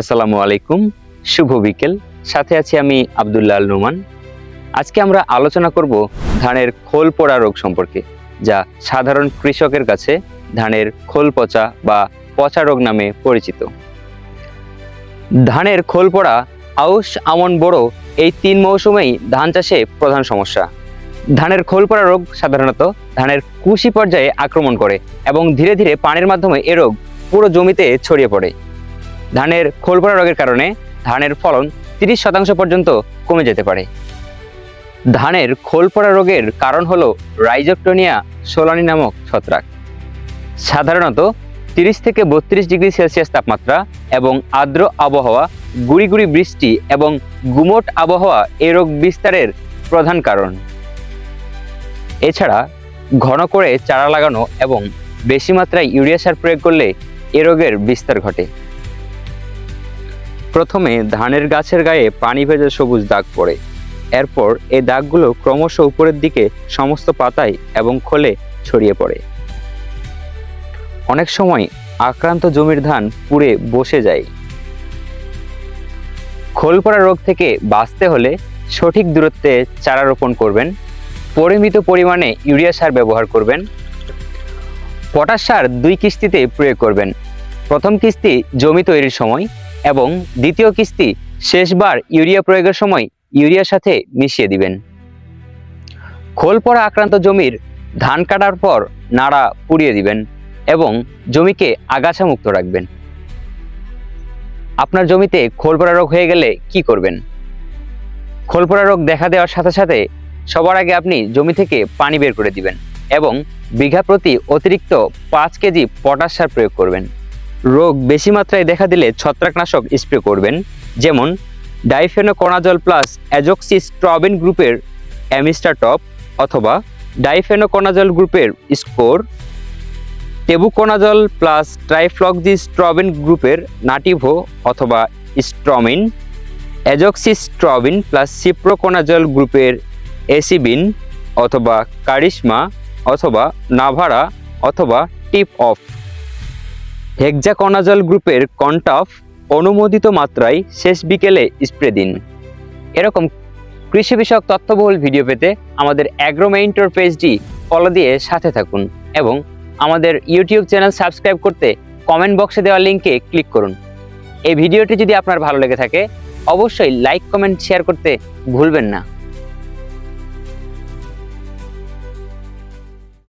আসসালামু আলাইকুম, শুভ বিকেল। সাথে আছি আমি আবদুল্লাহ আল নোমান আজকে আমরা আলোচনা করব ধানের খোল পড়া রোগ সম্পর্কে, যা সাধারণ কৃষকের কাছে ধানের খোল পচা বা পচা রোগ নামে পরিচিত। ধানের খোল পড়া, আউশ, আমন বড় এই তিন মৌসুমেই ধান চাষে প্রধান সমস্যা। ধানের খোল পড়া রোগ সাধারণত ধানের কুশি পর্যায়ে আক্রমণ করে এবং ধীরে ধীরে পানির মাধ্যমে এ রোগ পুরো জমিতে ছড়িয়ে পড়ে। ধানের খোল খোলপড়া রোগের কারণে ধানের ফলন তিরিশ শতাংশ পর্যন্ত কমে যেতে পারে। ধানের খোল খোলপড়া রোগের কারণ হলো রাইজোক্টোনিয়া সোলানি নামক ছত্রাক। সাধারণত তিরিশ থেকে বত্রিশ ডিগ্রি সেলসিয়াস তাপমাত্রা এবং আর্দ্র আবহাওয়া, গুড়ি গুড়ি বৃষ্টি এবং গুমোট আবহাওয়া এ রোগ বিস্তারের প্রধান কারণ। এছাড়া ঘন করে চারা লাগানো এবং বেশি মাত্রায় ইউরিয়া সার প্রয়োগ করলে এ রোগের বিস্তার ঘটে। প্রথমে ধানের গাছের গায়ে পানি ভেজা সবুজ দাগ পড়ে। এরপর এই দাগগুলো ক্রমশ উপরের দিকে সমস্ত পাতায় এবং খোলে ছড়িয়ে পড়ে। অনেক সময় আক্রান্ত জমির ধান পুড়ে বসে যায়। খোল পড়া রোগ থেকে বাঁচতে হলে সঠিক দূরত্বে চারা রোপণ করবেন, পরিমিত পরিমাণে ইউরিয়া সার ব্যবহার করবেন, পটাশ সার দুই কিস্তিতে প্রয়োগ করবেন প্রথম কিস্তি জমি তৈরির সময় এবং দ্বিতীয় কিস্তি শেষবার ইউরিয়া প্রয়োগের সময় ইউরিয়ার সাথে মিশিয়ে দিবেন। খোল পড়া আক্রান্ত জমির ধান কাটার পর নাড়া পুড়িয়ে দিবেন এবং জমিকে আগাছা মুক্ত রাখবেন। আপনার জমিতে খোল পড়া রোগ হয়ে গেলে কি করবেন? খোল পড়া রোগ দেখা দেওয়ার সাথে সাথে সবার আগে আপনি জমি থেকে পানি বের করে দিবেন এবং বিঘা প্রতি অতিরিক্ত পাঁচ কেজি পটাশ সার প্রয়োগ করবেন। রোগ বেশি মাত্রায় দেখা দিলে ছত্রাকনাশক স্প্রে করবেন, যেমন ডাইফেনোকোনাজল প্লাস অ্যাজক্সি স্ট্রবিন গ্রুপের অ্যামিস্টার টপ অথবা ডাইফেনোকোনাজল গ্রুপের Score, tebuconazole plus trifloxystrobin গ্রুপের নাটিভো অথবা স্ট্রমিন অ্যাজক্সি স্ট্রবিন প্লাস সিপ্রোকোনাজল গ্রুপের এসিবিন অথবা কারিশমা অথবা নাভারা অথবা টিপ অফ। হেক্সাকোনাজল গ্রুপের কন্টাফ অনুমোদিত মাত্রায় শেষ বিকেলে স্প্রে দিন। এরকম কৃষি বিষয়ক তথ্যবহুল ভিডিও পেতে আমাদের অ্যাগ্রোমেইন্টর পেজটি ফলো দিয়ে সাথে থাকুন এবং আমাদের ইউটিউব চ্যানেল সাবস্ক্রাইব করতে কমেন্ট বক্সে দেওয়া লিঙ্কে ক্লিক করুন। এই ভিডিওটি যদি আপনার ভালো লেগে থাকে, অবশ্যই লাইক, কমেন্ট, শেয়ার করতে ভুলবেন না।